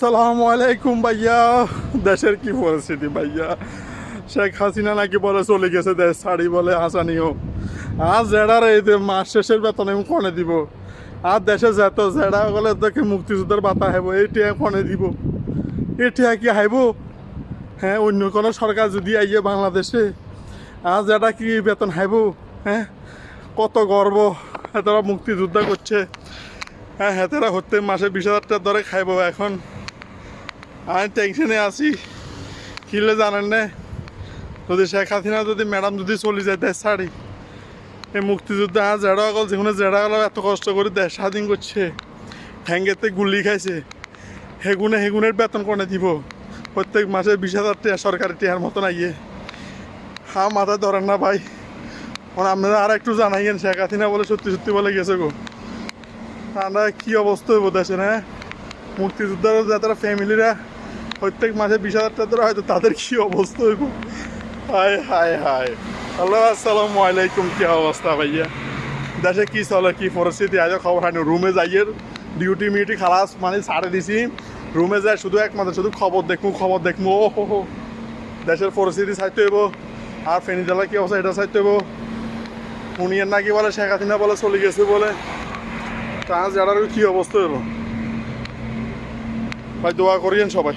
সালামু আলাইকুম ভাইয়া। দেশের কি পরিস্থিতি ভাইয়া? শেখ হাসিনা নাকি বলে চলে গেছে দেশ ছাড়ি বলে আসানিও আর জেডার এই মাস শেষের বেতন আমি কনে দিব? আর দেশে যেত জেডা গলে তোকে মুক্তিযুদ্ধের বাতা হাইব এইটা কনে দিব? এটা কি হাইব? হ্যাঁ অন্য কোনো সরকার যদি আইয়ে বাংলাদেশে, আর যেটা কি বেতন হাইব? হ্যাঁ কত গর্ব এতটা মুক্তিযোদ্ধা করছে। হ্যাঁ হেতেরা হতে মাসে বিশ হাজার টাকা ধরে খাইব এখন। আমি টেনশনে আছি। কিলে জানেন না? যদি শেখ হাসিনা, যদি ম্যাডাম যদি চলে যায় দেশ ছাড়ি, এই মুক্তিযোদ্ধা আর জেড়া অকল যেখানে জেড়া গেল, এত কষ্ট করে দেশ স্বাধীন করছে, ঠ্যাঙ্গেতে গুলি খাইছে, হেগুনে হেগুনের বেতন কোনে দিব, প্রত্যেক মাসে বিশ হাজার টাকা সরকারি টিয়ার মতন আইয়ে। হ্যাঁ মাথায় ধরেন না ভাই। আপনারা আর একটু জানাইয়েন, শেখ হাসিনা বলে সত্যি সত্যি বলে গেছে গো। ঠান্ডা কি অবস্থা হইব দেশে হ্যাঁ? মুক্তিযোদ্ধার যারা ফ্যামিলিরা প্রত্যেক মাসে বিশ হাজার টাকা হয়তো তাদের কি অবস্থা হইব হায় হায় হায়। হ্যালো আসসালামু আলাইকুম, কি অবস্থা ভাইয়া? দেশে কি চলে, কি পরিস্থিতি? আজ খবর হয়নি, রুমে যাইয়ের ডিউটি মিউটি খালাস মানে ছাড়ে দিছি। রুমে যায় শুধু একমাত্র, শুধু খবর দেখব খবর দেখব ও, হো দেশের পরিস্থিতি চাইতে হইব। আর ফেনী জেলা কি অবস্থা, এটা চাইতে হইব? শুনিয়েন নাকি বলে, শেখ হাসিনা বলে, চলে গেছে বলে। ট্রান্স কি অবস্থা হলো ভাই, দোয়া করিয়েন সবাই।